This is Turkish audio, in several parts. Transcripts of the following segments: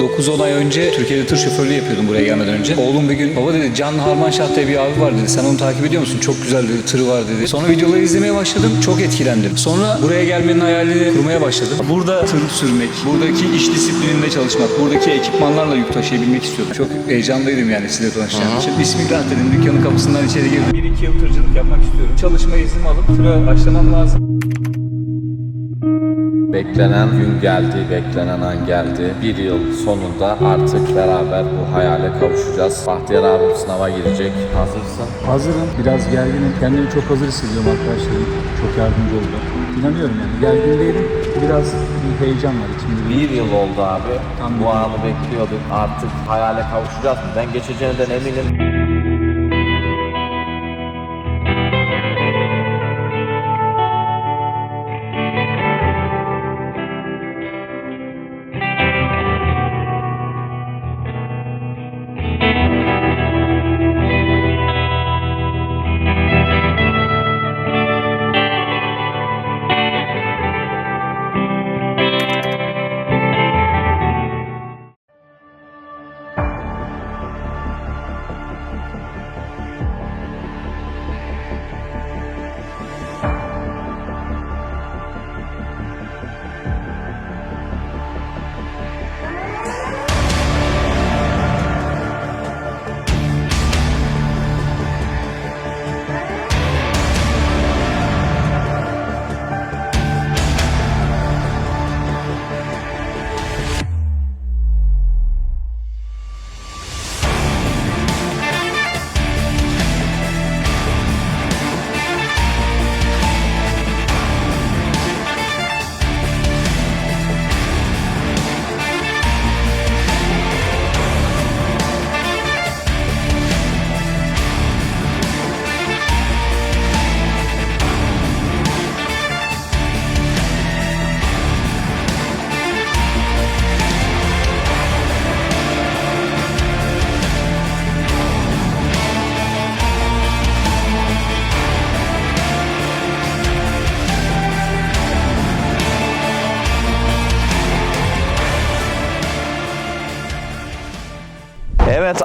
9-10 ay önce Türkiye'de tır şoförlüğü yapıyordum buraya gelmeden önce. Oğlum bir gün baba dedi Can Harmanşah diye bir abi var dedi. Sen onu takip ediyor musun? Çok güzel dedi. Tırı var dedi. Sonra videoları izlemeye başladım. Çok etkilendim. Sonra buraya gelmenin hayalini kurmaya başladım. Burada tır sürmek, buradaki iş disiplininde çalışmak, buradaki ekipmanlarla yük taşıyabilmek istiyordum. Çok heyecanlıydım yani size tanışacağım için. Bismillah dedim dükkanın kapısından içeri girdim. 1-2 yıl tırcılık yapmak istiyorum. Çalışma iznimi alıp tıra başlamam lazım. Beklenen gün geldi, beklenen an geldi. Bir yıl sonunda artık beraber bu hayale kavuşacağız. Bahtiyar abim sınava girecek. Hazırsın. Hazırım. Biraz gerginim. Kendimi çok hazır hissediyorum arkadaşlarım. Çok yardımcı oldu. İnanıyorum yani. Gergin değilim. Biraz bir heyecan var içimde. Bir yıl oldu abi. Tam bu anı bekliyorduk. Artık hayale kavuşacağız. Ben geçeceğinden eminim.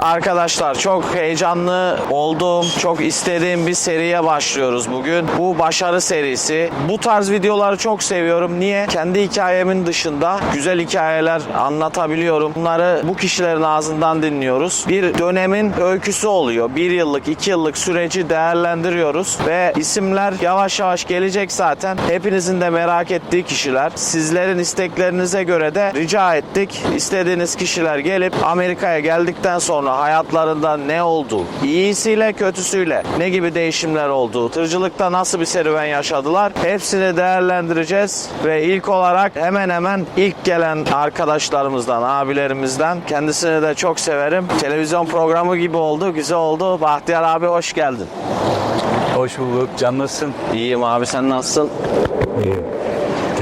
Arkadaşlar çok heyecanlı olduğum, çok istediğim bir seriye başlıyoruz bugün. Bu başarı serisi. Bu tarz videoları çok seviyorum. Niye? Kendi hikayemin dışında güzel hikayeler anlatabiliyorum. Bunları bu kişilerin ağzından dinliyoruz. Bir dönemin öyküsü oluyor. Bir yıllık, iki yıllık süreci değerlendiriyoruz ve isimler yavaş yavaş gelecek zaten. Hepinizin de merak ettiği kişiler. Sizlerin isteklerinize göre de rica ettik. İstediğiniz kişiler gelip Amerika'ya geldikten sonra hayatlarında ne oldu? İyisiyle kötüsüyle ne gibi değişimler oldu? Tırcılıkta nasıl bir serüven yaşadılar? Hepsini değerlendireceğiz ve ilk olarak hemen hemen ilk gelen arkadaşlarımızdan, abilerimizden kendisini de çok severim. Televizyon programı gibi oldu, güzel oldu. Bahtiyar abi hoş geldin. Hoş bulduk. Can nasılsın? İyiyim abi sen nasılsın?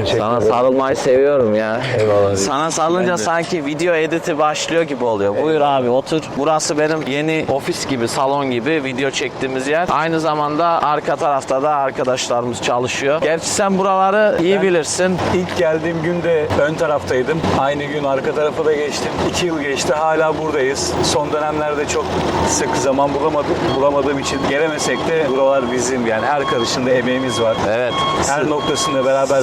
Teşekkür Sana ederim. sarılmayı seviyorum ya. Eyvallah. Sana sarılınca sanki video editi başlıyor gibi oluyor. Buyur abi otur. Burası benim yeni ofis gibi, salon gibi video çektiğimiz yer. Aynı zamanda arka tarafta da arkadaşlarımız çalışıyor. Gerçi sen buraları iyi bilirsin. İlk geldiğim günde ön taraftaydım. Aynı gün arka tarafa da geçtim. İki yıl geçti hala buradayız. Son dönemlerde çok sık zaman bulamadık. Bulamadığım için gelemesek de buralar bizim yani her karışında emeğimiz var. Evet. Her noktasında beraber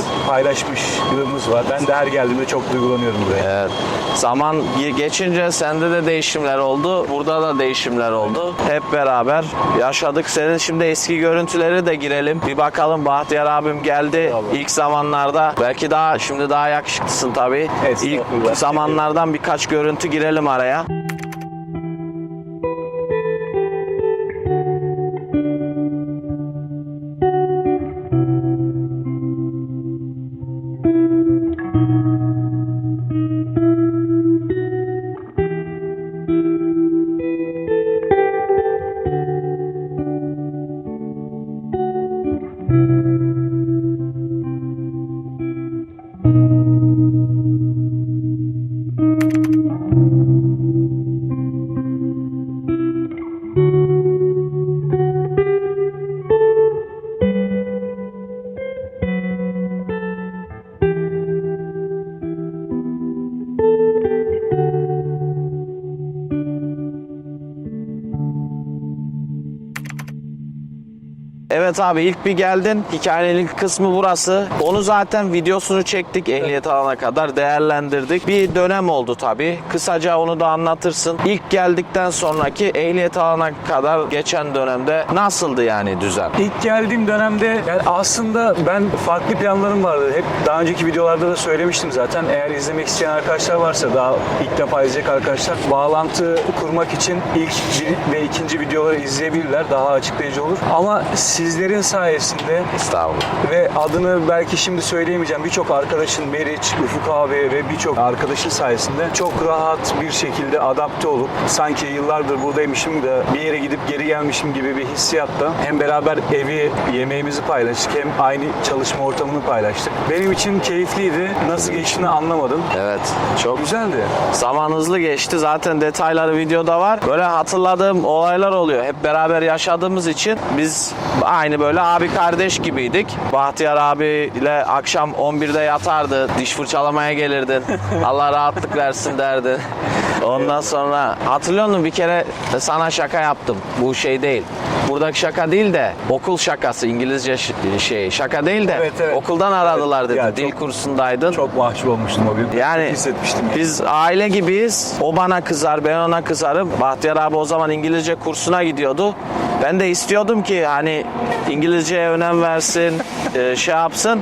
paylaşmışlığımız var. Ben de her geldiğimde çok duygulanıyorum buraya. Evet. Zaman ge- geçince sende de değişimler oldu. Burada da değişimler oldu. Hep beraber yaşadık. Senin şimdi eski görüntüleri de girelim. Bir bakalım Bahtiyar abim geldi ilk zamanlarda. Belki daha şimdi daha yakışıklısın tabii. İlk Estağfurullah. zamanlardan birkaç görüntü girelim araya. Evet abi ilk bir geldin. Hikayenin ilk kısmı burası. Onu zaten videosunu çektik ehliyet alana kadar değerlendirdik. Bir dönem oldu tabii. Kısaca onu da anlatırsın. İlk geldikten sonraki ehliyet alana kadar geçen dönemde nasıldı yani düzen? İlk geldiğim dönemde yani aslında ben farklı planlarım vardı. Hep daha önceki videolarda da söylemiştim zaten. Eğer izlemek isteyen arkadaşlar varsa daha ilk defa izleyecek arkadaşlar bağlantı kurmak için ilk ve ikinci videoları izleyebilirler. Daha açıklayıcı olur. Ama sizlerin sayesinde Estağfurullah. ve adını belki şimdi söyleyemeyeceğim birçok arkadaşın Meriç, Ufuk abi ve birçok arkadaşın sayesinde çok rahat bir şekilde adapte olup sanki yıllardır buradaymışım da bir yere gidip geri gelmişim gibi bir hissiyatla hem beraber evi, yemeğimizi paylaştık hem aynı çalışma ortamını paylaştık. Benim için keyifliydi. Nasıl geçtiğini anlamadım. Evet. Çok Güzeldi. Zaman hızlı geçti. Zaten detayları videoda var. Böyle hatırladığım olaylar oluyor. Hep beraber yaşadığımız için biz aynı böyle abi kardeş gibiydik. Bahtiyar abiyle akşam 11'de yatardı. Diş fırçalamaya gelirdin. Allah rahatlık versin derdin. Ondan sonra hatırlıyor musun bir kere sana şaka yaptım. Bu şey değil. Buradaki şaka değil de okul şakası İngilizce şey şaka değil de Evet, evet. okuldan aradılar dedi. Ya çok- Dil kursundaydın. Çok mahcup olmuştum o gün. Yani Çok hissetmiştim. biz aile gibiyiz. O bana kızar, ben ona kızarım. Bahtiyar abi o zaman İngilizce kursuna gidiyordu. Ben de istiyordum ki hani İngilizceye önem versin, e, şey yapsın.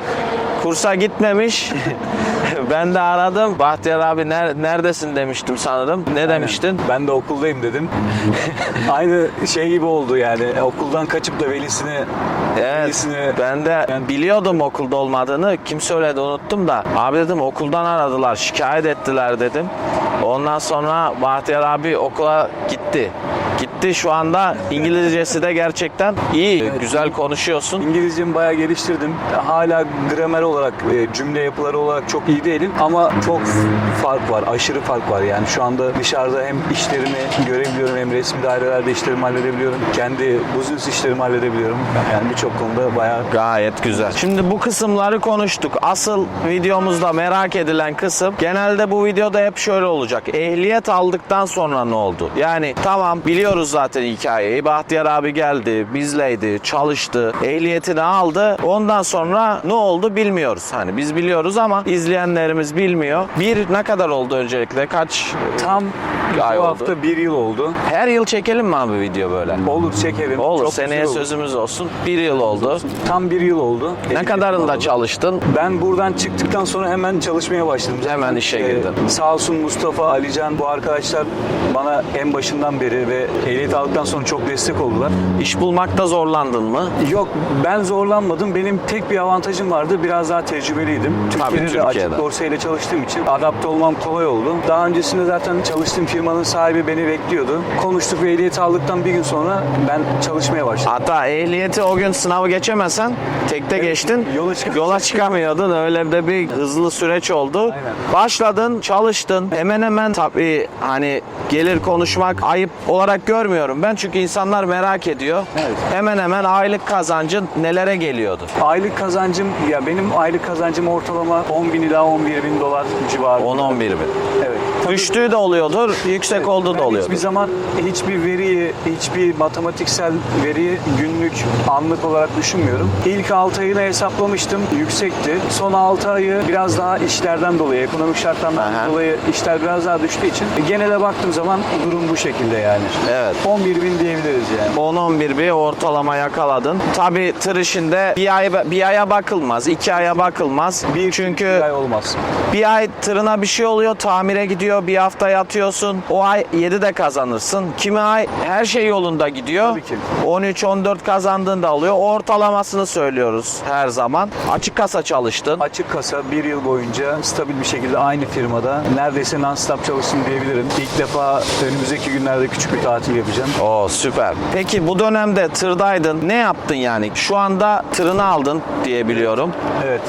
Kursa gitmemiş. ben de aradım. Bahtiyar abi "Ner- neredesin demiştim sanırım. Ne demiştin? Ben de okuldayım dedim. Aynı şey gibi oldu yani. Okuldan kaçıp da velisini Evet. velisini Ben de Yani- biliyordum okulda olmadığını. Kim söyledi unuttum da. Abi dedim okuldan aradılar, şikayet ettiler dedim. Ondan sonra Bahtiyar abi okula gitti. Gitti şu anda İngilizcesi de gerçekten iyi. Güzel konuşuyorsun. İngilizcemi bayağı geliştirdim. Hala gramer olarak, e, cümle yapıları olarak çok iyi değilim ama çok fark var, aşırı fark var. Yani şu anda dışarıda hem işlerimi görebiliyorum hem resmi dairelerde işlerimi halledebiliyorum. Kendi business işlerimi halledebiliyorum. Yani birçok konuda bayağı Gayet güzel. Şimdi bu kısımları konuştuk. Asıl videomuzda merak edilen kısım genelde bu videoda hep şöyle olacak. Ehliyet aldıktan sonra ne oldu? Yani tamam biliyoruz zaten hikayeyi. Bahtiyar abi geldi, bizleydi, çalıştı, ehliyetini aldı. Ondan sonra ne oldu bilmiyoruz. Hani biz biliyoruz ama izleyenlerimiz bilmiyor. Bir ne kadar oldu öncelikle? Kaç? tam Ay bu oldu. hafta bir yıl oldu. Her yıl çekelim mi abi video böyle? Olur çekelim. Olur. Çok Seneye güzel olur. sözümüz olsun. Bir yıl oldu. Tam bir yıl oldu. Ne kadarında çalıştın? Ben buradan çıktıktan sonra hemen çalışmaya başladım. Hemen işe Ee, girdin. sağ olsun Mustafa, Alican bu arkadaşlar bana en başından beri ve ehliyet aldıktan sonra çok destek oldular. İş bulmakta zorlandın mı? Yok ben zorlanmadım. Benim tek bir avantajım vardı. Biraz daha tecrübeliydim. Türkiye'de, de Türkiye'de. açık dorseyle çalıştığım için adapte olmam kolay oldu. Daha öncesinde zaten çalıştığım firmanın sahibi beni bekliyordu. Konuştuk ve ehliyeti aldıktan bir gün sonra ben çalışmaya başladım. Hatta ehliyeti o gün sınavı geçemesen tekte geçtin. yola çıkamayacaktın. Yola çıkamıyordun. Öyle de bir hızlı süreç oldu. Aynen. Başladın, çalıştın. Hemen hemen tabii hani gelir konuşmak ayıp olarak görmüyorum ben. Çünkü insanlar merak ediyor. Evet. Hemen hemen aylık kazancın nelere geliyordu? Aylık kazancım, ya benim aylık kazancım ortalama 10 bin ila 11 bin dolar civarı. 10-11 bin. Evet. Düştüğü de oluyordur, yüksek olduğu da oluyordur. Hiçbir zaman hiçbir veriyi, hiçbir matematiksel veriyi günlük, anlık olarak düşünmüyorum. İlk 6 ayını hesaplamıştım. Yüksekti. Son 6 ayı biraz daha işlerden dolayı, ekonomik şartlardan Aha. dolayı işler biraz daha düştüğü için genele baktığım zaman durum bu şekilde yani. Evet. 11 bin diyebiliriz yani. 10-11 bir ortalama yakaladın. Tabii tır işinde bir ay bir aya bakılmaz, iki aya bakılmaz. Bir Çünkü bir ay olmaz. bir ay tırına bir şey oluyor, tamire gidiyor, bir hafta yatıyorsun. O ay 7 de kazanırsın. Kimi ay her şey yolunda gidiyor. Tabii ki. 13-14 kazandığın da oluyor. Ortalamasını söylüyoruz her zaman. Açık kasa çalıştın. Açık kasa bir yıl boyunca stabil bir şekilde aynı firmada neredeyse non-stop çalıştım diyebilirim. İlk defa önümüzdeki günlerde küçük bir tatil yapacağım. Oo süper. Peki bu dönemde tırdaydın. Ne yaptın yani? Şu anda tırını aldın diye biliyorum. Evet.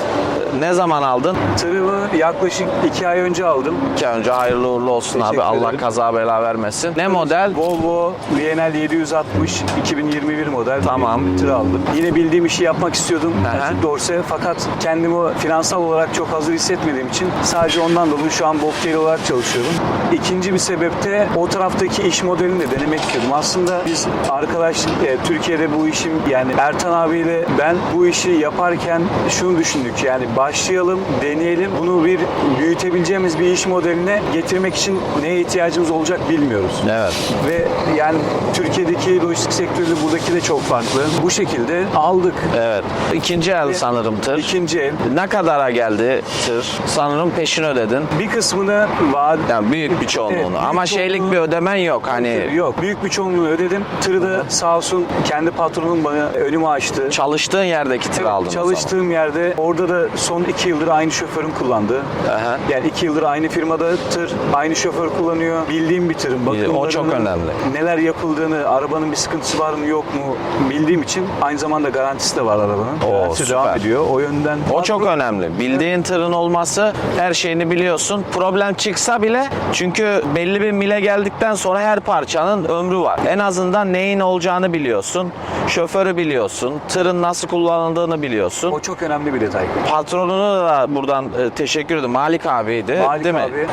Ne zaman aldın? Tırımı yaklaşık iki ay önce aldım. İki ay önce hayırlı Hayırlı uğurlu olsun abi. Allah kaza bela vermesin. Ne model? Volvo VNL 760 2021 model Tamam. bir aldım. Yine bildiğim işi yapmak istiyordum doğrusu fakat kendimi finansal olarak çok hazır hissetmediğim için sadece ondan dolayı şu an Bobtail olarak çalışıyorum. İkinci bir sebep de o taraftaki iş modelini de denemek istiyordum. Aslında biz arkadaş e, Türkiye'de bu işim yani Ertan abiyle ben bu işi yaparken şunu düşündük yani başlayalım, deneyelim. Bunu bir büyütebileceğimiz bir iş modeline getirmek için neye ihtiyacımız olacak bilmiyoruz. Evet. Ve yani Türkiye'deki lojistik sektörü buradaki de çok farklı. Bu şekilde aldık. Evet. İkinci el sanırım tır. İkinci el. Ne kadara geldi tır? Sanırım peşin ödedin. Bir kısmını vaat Yani büyük bir çoğunluğunu. Evet, büyük Ama şeylik bir ödemen yok. Hani yok. Büyük bir çoğunluğunu ödedim. Tırı da sağ olsun kendi patronum bana önümü açtı. çalıştığın yerdeki tır aldın. o zaman. Çalıştığım yerde orada da son iki yıldır aynı şoförüm kullandı. Aha. Yani iki yıldır aynı firmada tır, aynı şoför kullanıyor. Bildiğim bir tırın. O çok önemli. Neler yapıldığını, arabanın bir sıkıntısı var mı yok mu bildiğim için aynı zamanda garantisi de var arabanın. Oo, Garantisi süper. devam ediyor. O yönden O çok önemli. Bildiğin tırın olması her şeyini biliyorsun. Problem çıksa bile çünkü belli bir mile geldikten sonra her parçanın ömrü var. En azından neyin olacağını biliyorsun. Şoförü biliyorsun. Tırın nasıl kullanıldığını biliyorsun. O çok önemli bir detay. Patronuna da buradan e, teşekkür ederim. Malik abiydi Malik değil mi? abi.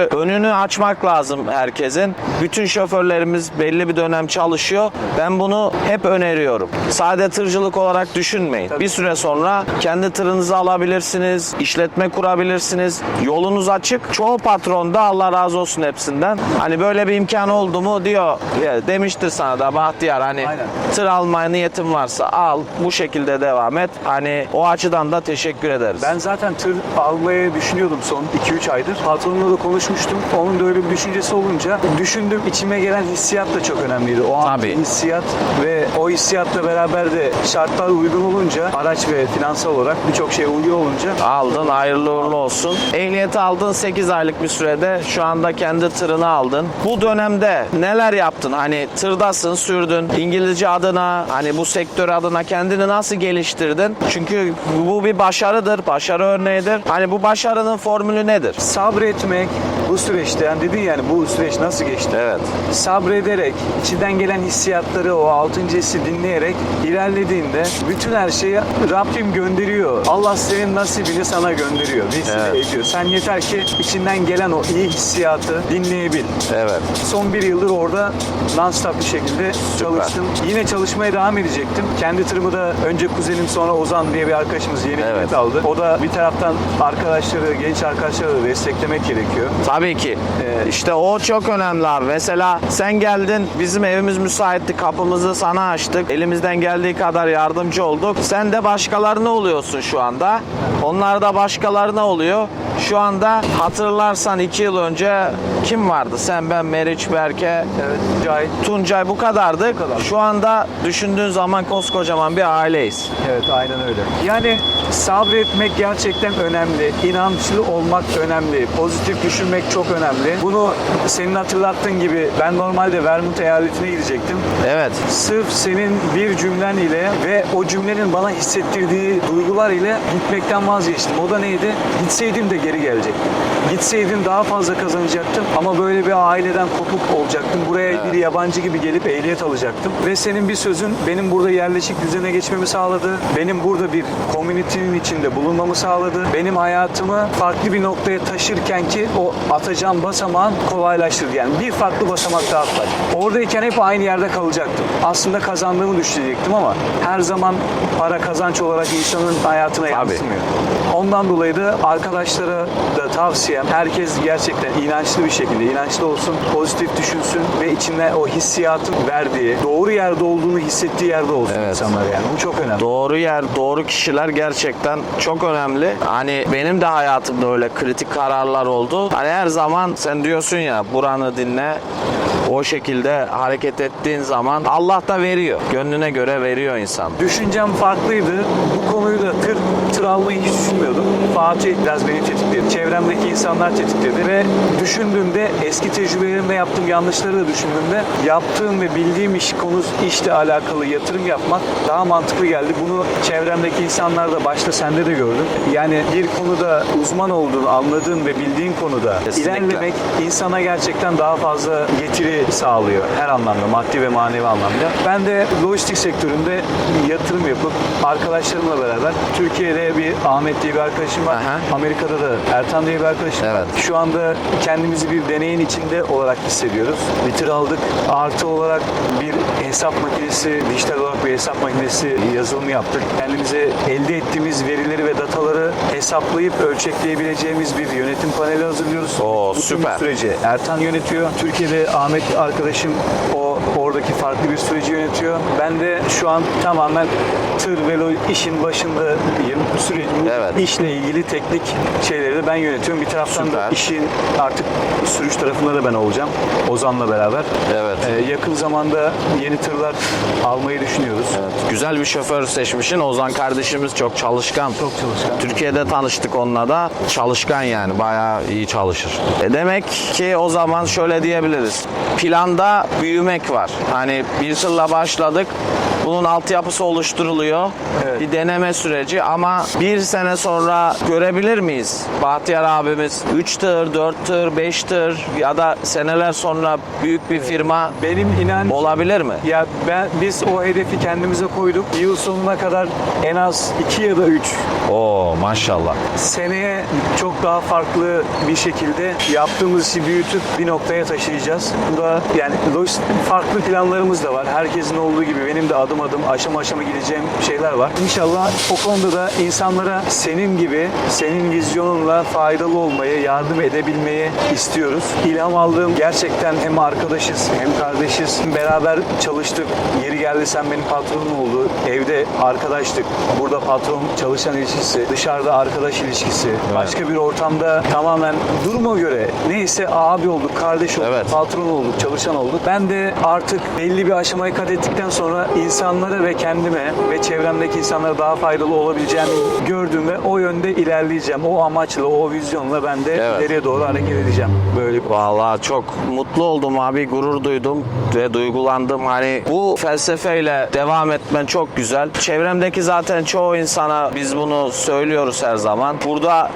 Çünkü önünü açmak lazım herkesin. Bütün şoförlerimiz belli bir dönem çalışıyor. Ben bunu hep öneriyorum. Sade tırcılık olarak düşünmeyin. Bir süre sonra kendi tırınızı alabilirsiniz. işletme kurabilirsiniz. Yolunuz açık. Çoğu patron da Allah razı olsun hepsinden. Hani böyle bir imkan oldu mu diyor. Ya demiştir sana da Bahtiyar hani Aynen. tır almaya niyetin varsa al. Bu şekilde devam et. Hani o açıdan da teşekkür ederiz. Ben zaten tır almayı düşünüyordum son 2-3 aydır. Patronumla da konuşmuştum. Onun da öyle bir düşüncesi olunca düşündüm içime gelen hissiyat da çok önemliydi. O an Tabii. hissiyat ve o hissiyatla beraber de şartlar uygun olunca araç ve finansal olarak birçok şey uygun olunca Aldın hayırlı uğurlu olsun. Ehliyeti aldın 8 aylık bir sürede şu anda kendi tırını aldın. Bu dönemde neler yaptın? Hani tırdasın sürdün İngilizce adına hani bu sektör adına kendini nasıl geliştirdin? Çünkü bu bir başarıdır, başarı örneğidir. Hani bu başarının formülü nedir? sabretmek bu süreçte yani dedin yani bu süreç nasıl geçti? Evet. sabrederek, içinden gelen hissiyatları o altıncı hissi dinleyerek ilerlediğinde bütün her şeyi Rabbim gönderiyor. Allah senin nasibini sana gönderiyor. Vesile Evet. ediyor. Sen yeter ki içinden gelen o iyi hissiyatı dinleyebil. Evet. Son bir yıldır orada non-stop bir şekilde çalıştım. Yine çalışmaya devam edecektim. Kendi tırımı da önce kuzenim sonra Ozan diye bir arkadaşımız yeni evet. aldı. O da bir taraftan arkadaşları, genç arkadaşları da desteklemek gerekiyor. Tabii ki. Evet. İşte o çok önemli abi. Mesela sen geldin, bizim evimiz müsaitti, kapımızı sana açtık. Elimizden geldiği kadar yardımcı olduk. Sen de başkalarına oluyorsun şu anda. Onlar da başkalarına oluyor. Şu anda hatırlarsan iki yıl önce kim vardı? Sen, ben, Meriç, Berke, Evet. Cahit. Tuncay bu kadardık. Bu kadar. Şu anda düşündüğün zaman koskocaman bir aileyiz. Evet aynen öyle. Yani sabretmek gerçekten önemli. İnançlı olmak önemli. Pozitif düşünmek çok önemli. Bunu senin hatırlattığın gibi ben normalde Vermont eyaletine gidecektim. Evet. Sırf senin bir cümlen ile ve o cümlenin bana hissettirdiği duygular ile gitmekten vazgeçtim. O da neydi? Gitseydim de geri gelecektim. Gitseydim daha fazla kazanacaktım ama böyle bir aileden kopuk olacaktım. Buraya bir yabancı gibi gelip ehliyet alacaktım. Ve senin bir sözün benim burada yerleşik düzene geçmemi sağladı. Benim burada bir komünitenin içinde bulunmamı sağladı. Benim hayatımı farklı bir noktaya taşırken ki o atacağım basamağın kolaylaştırdı. Yani bir farklı basamak daha atlar. Oradayken hep aynı yerde kalacaktım. Aslında kazandığımı düşünecektim ama her zaman para kazanç olarak insanın hayatına yansımıyor. Ondan dolayı da arkadaşlara da tavsiyem herkes gerçekten inançlı bir şekilde inançlı olsun, pozitif düşünsün ve içine o hissiyatın verdiği, doğru yerde olduğunu hissettiği yerde olsun Evet. insanlar yani. Bu çok önemli. Doğru yer, doğru kişiler gerçekten çok önemli. Hani benim de hayatımda öyle kritik kararlar oldu. Hani her zaman sen diyorsun ya buranı dinle o şekilde hareket ettiğin zaman Allah da veriyor. Gönlüne göre veriyor insan. Düşüncem farklıydı. Bu konuyu da 40 esir almayı hiç düşünmüyordum. Fatih biraz beni tetikledi. Çevremdeki insanlar tetikledi ve düşündüğümde eski tecrübelerimde yaptığım yanlışları da düşündüğümde yaptığım ve bildiğim iş konu işle alakalı yatırım yapmak daha mantıklı geldi. Bunu çevremdeki insanlar da başta sende de gördüm. Yani bir konuda uzman olduğun, anladığın ve bildiğin konuda Kesinlikle. ilerlemek insana gerçekten daha fazla getiri sağlıyor her anlamda, maddi ve manevi anlamda. Ben de lojistik sektöründe yatırım yapıp arkadaşlarımla beraber Türkiye'de bir Ahmet diye bir arkadaşım var. Aha. Amerika'da da Ertan diye bir arkadaşım var. Evet. Şu anda kendimizi bir deneyin içinde olarak hissediyoruz. Bir tır aldık. Artı olarak bir hesap makinesi, dijital olarak bir hesap makinesi yazılımı yaptık. Kendimize elde ettiğimiz verileri ve dataları hesaplayıp ölçekleyebileceğimiz bir yönetim paneli hazırlıyoruz. Oo, Bütün süper. süreci Ertan yönetiyor. Türkiye'de Ahmet arkadaşım o oradaki farklı bir süreci yönetiyor. Ben de şu an tamamen tır ve lo- işin başındayım. Sürekli Evet. işle ilgili teknik şeyleri de ben yönetiyorum. Bir taraftan da Süper. işin artık sürüş tarafında da ben olacağım. Ozan'la beraber. Evet. Ee, yakın zamanda yeni tırlar almayı düşünüyoruz. Güzel bir şoför seçmişsin. Ozan kardeşimiz çok çalışkan. Çok çalışkan. Türkiye'de tanıştık onunla da. Çalışkan yani. Bayağı iyi çalışır. E demek ki o zaman şöyle diyebiliriz. Planda büyümek var. Hani bir tırla başladık. Bunun altyapısı oluşturuluyor. Evet. Bir deneme süreci ama bir sene sonra görebilir miyiz? Bahtiyar abimiz 3 tır, 4 tır, 5 tır ya da seneler sonra büyük bir firma Benim inan olabilir mi? ya ben biz o hedefi kendimize koyduk. Yıl sonuna kadar en az 2 ya da 3 Oo maşallah. seneye çok daha farklı bir şekilde yaptığımız işi büyütüp bir noktaya taşıyacağız. Bu da yani farklı planlarımız da var. Herkesin olduğu gibi benim de adım adım aşama aşama gideceğim şeyler var. İnşallah o konuda da insanlara senin gibi senin vizyonunla faydalı olmayı, yardım edebilmeyi istiyoruz. İlham aldığım gerçekten hem arkadaşız hem kardeşiz. Beraber çalıştık. Yeri geldi sen benim patronum oldu. Evde arkadaştık. Burada patron çalışan ilişkisi, dışarıda arkadaş ilişkisi. Başka bir ortamda tamamen duruma göre neyse abi olduk, kardeş olduk, Evet. patron olduk, çalışan olduk. Ben de artık belli bir aşamayı kat ettikten sonra insanlara ve kendime ve çevremdeki insanlara daha faydalı olabileceğimi gördüğümde o yönde ilerleyeceğim. O amaçla, o vizyonla ben de Evet. ileriye doğru hareket edeceğim. Böyle Vallahi çok mutlu oldum abi, gurur duydum ve duygulandım. Hani bu felsefeyle devam etmen çok güzel. Çevremdeki zaten çoğu insana biz bunu söylüyoruz her zaman. Burada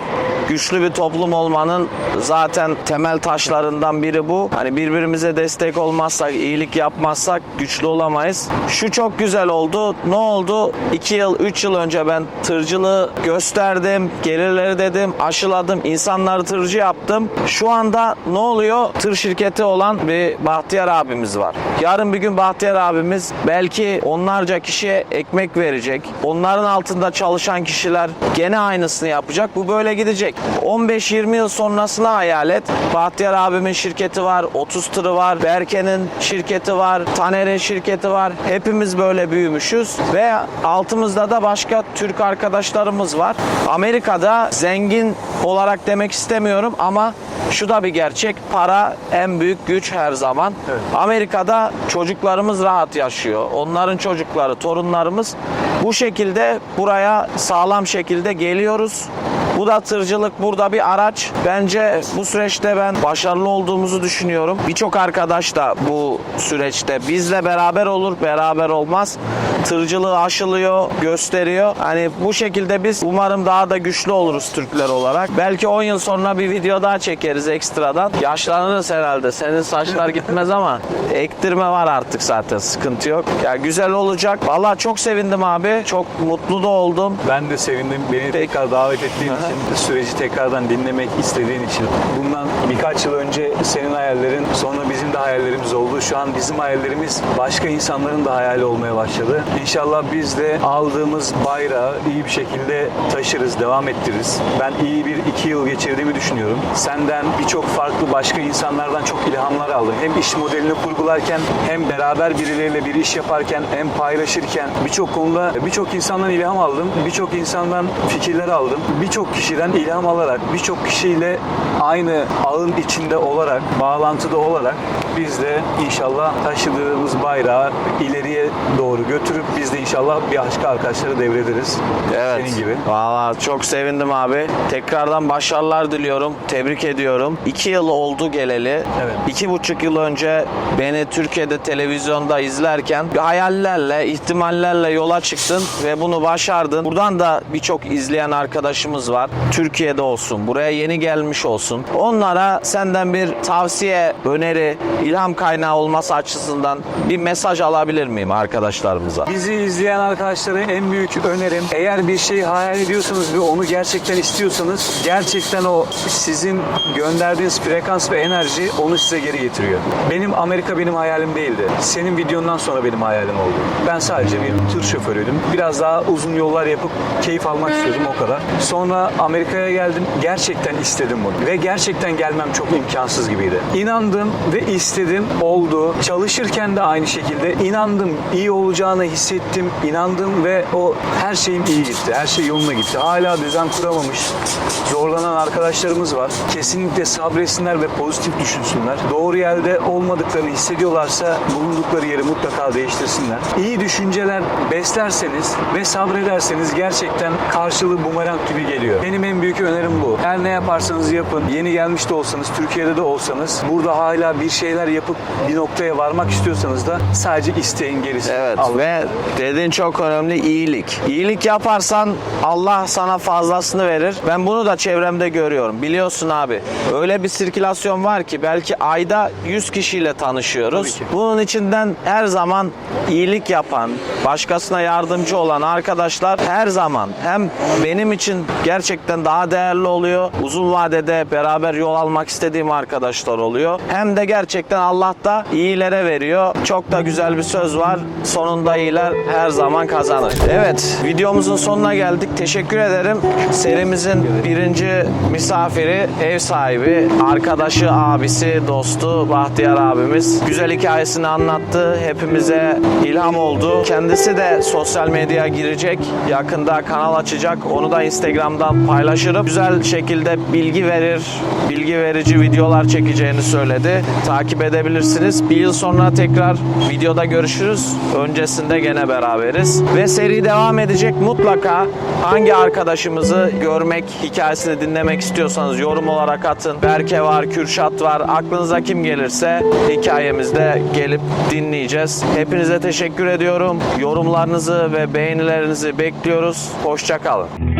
güçlü bir toplum olmanın zaten temel taşlarından biri bu. Hani birbirimize destek olmazsak, iyilik yapmazsak güçlü olamayız. Şu çok güzel oldu. Ne oldu? 2 yıl, 3 yıl önce ben tırcılığı gösterdim, gelirleri dedim, aşıladım, insanları tırcı yaptım. Şu anda ne oluyor? Tır şirketi olan bir Bahtiyar abimiz var. Yarın bir gün Bahtiyar abimiz belki onlarca kişiye ekmek verecek. Onların altında çalışan kişiler gene aynısını yapacak. Bu böyle gidecek. 15-20 yıl sonrasına hayal et. Bahtiyar abimin şirketi var, 30 tırı var, Berke'nin şirketi var, Taner'in şirketi var. Hepimiz böyle büyümüşüz ve altımızda da başka Türk arkadaşlarımız var. Amerika'da zengin olarak demek istemiyorum ama şu da bir gerçek. Para en büyük güç her zaman. Evet. Amerika'da çocuklarımız rahat yaşıyor. Onların çocukları, torunlarımız bu şekilde buraya sağlam şekilde geliyoruz. Bu da tırcılık burada bir araç. Bence bu süreçte ben başarılı olduğumuzu düşünüyorum. Birçok arkadaş da bu süreçte bizle beraber olur, beraber olmaz. Tırcılığı aşılıyor, gösteriyor. Hani bu şekilde biz umarım daha da güçlü oluruz Türkler olarak. Belki 10 yıl sonra bir video daha çekeriz ekstradan. Yaşlanırız herhalde. Senin saçlar gitmez ama ektirme var artık zaten. Sıkıntı yok. Ya güzel olacak. Vallahi çok sevindim abi. Çok mutlu da oldum. Ben de sevindim beni tekrar davet ettiğin için, süreci tekrardan dinlemek istediğin için. Bundan birkaç yıl önce senin hayallerin, sonra bizim de hayallerimiz oldu. Şu an bizim hayallerimiz başka insanların da hayali olmaya başladı. İnşallah biz de aldığımız bayrağı iyi bir şekilde taşırız, devam ettiririz. Ben iyi bir iki yıl geçirdiğimi düşünüyorum. Senden birçok farklı başka insanlardan çok ilhamlar aldım. Hem iş modelini kurgularken hem beraber birileriyle bir iş yaparken hem paylaşırken birçok konuda birçok insandan ilham aldım. Birçok insandan fikirler aldım. Birçok kişiden ilham alarak, birçok kişiyle aynı ağın içinde olarak, bağlantıda olarak Biz de inşallah taşıdığımız bayrağı ileriye doğru götürüp biz de inşallah bir başka arkadaşlara devrederiz. Evet. Senin gibi. Valla çok sevindim abi. Tekrardan başarılar diliyorum. Tebrik ediyorum. İki yıl oldu geleli. Evet. İki buçuk yıl önce beni Türkiye'de televizyonda izlerken hayallerle, ihtimallerle yola çıktın ve bunu başardın. Buradan da birçok izleyen arkadaşımız var. Türkiye'de olsun, buraya yeni gelmiş olsun. Onlara senden bir tavsiye, öneri, ilham kaynağı olması açısından bir mesaj alabilir miyim arkadaşlarımıza? Bizi izleyen arkadaşlara en büyük önerim eğer bir şey hayal ediyorsanız ve onu gerçekten istiyorsanız gerçekten o sizin gönderdiğiniz frekans ve enerji onu size geri getiriyor. Benim Amerika benim hayalim değildi. Senin videondan sonra benim hayalim oldu. Ben sadece bir tır şoförüydüm. Biraz daha uzun yollar yapıp keyif almak istiyordum o kadar. Sonra Amerika'ya geldim. Gerçekten istedim bunu. Ve gerçekten gelmem çok imkansız gibiydi. İnandım ve istedim. Oldu. Çalışırken de aynı şekilde inandım. iyi olacağını hissettim. inandım ve o her şeyim iyi gitti. Her şey yoluna gitti. Hala düzen kuramamış, zorlanan arkadaşlarımız var. Kesinlikle sabretsinler ve pozitif düşünsünler. Doğru yerde olmadıklarını hissediyorlarsa bulundukları yeri mutlaka değiştirsinler. İyi düşünceler beslerseniz ve sabrederseniz gerçekten karşılığı bumerang gibi geliyor. Benim en büyük önerim bu. Her ne yaparsanız yapın. Yeni gelmiş de olsanız, Türkiye'de de olsanız burada hala bir şeyler yapıp bir noktaya varmak istiyorsanız da sadece isteyin gerisi. Evet Allah- ve dediğin çok önemli iyilik. İyilik yaparsan Allah sana fazlasını verir. Ben bunu da çevremde görüyorum. Biliyorsun abi öyle bir sirkülasyon var ki belki ayda 100 kişiyle tanışıyoruz. Bunun içinden her zaman iyilik yapan, başkasına yardımcı olan arkadaşlar her zaman hem benim için gerçekten daha değerli oluyor. Uzun vadede beraber yol almak istediğim arkadaşlar oluyor. Hem de gerçekten Allah da iyilere veriyor. Çok da güzel bir söz var. Sonunda iyiler her zaman kazanır. Evet videomuzun sonuna geldik. Teşekkür ederim. Serimizin birinci misafiri, ev sahibi, arkadaşı, abisi, dostu Bahtiyar abimiz. Güzel hikayesini anlattı. Hepimize ilham oldu. Kendisi de sosyal medyaya girecek. Yakında kanal açacak. Onu da Instagram'dan paylaşırım. Güzel şekilde bilgi verir, bilgi verici videolar çekeceğini söyledi. Takip edebilirsiniz. Bir yıl sonra tekrar videoda görüşürüz. Öncesinde gene beraberiz. Ve seri devam edecek. Mutlaka hangi arkadaşımızı görmek, hikayesini dinlemek istiyorsanız yorum olarak atın. Berke var, Kürşat var. Aklınıza kim gelirse hikayemizde gelip dinleyeceğiz. Hepinize teşekkür ediyorum. Yorumlarınızı ve beğenilerinizi bekliyoruz. Hoşçakalın.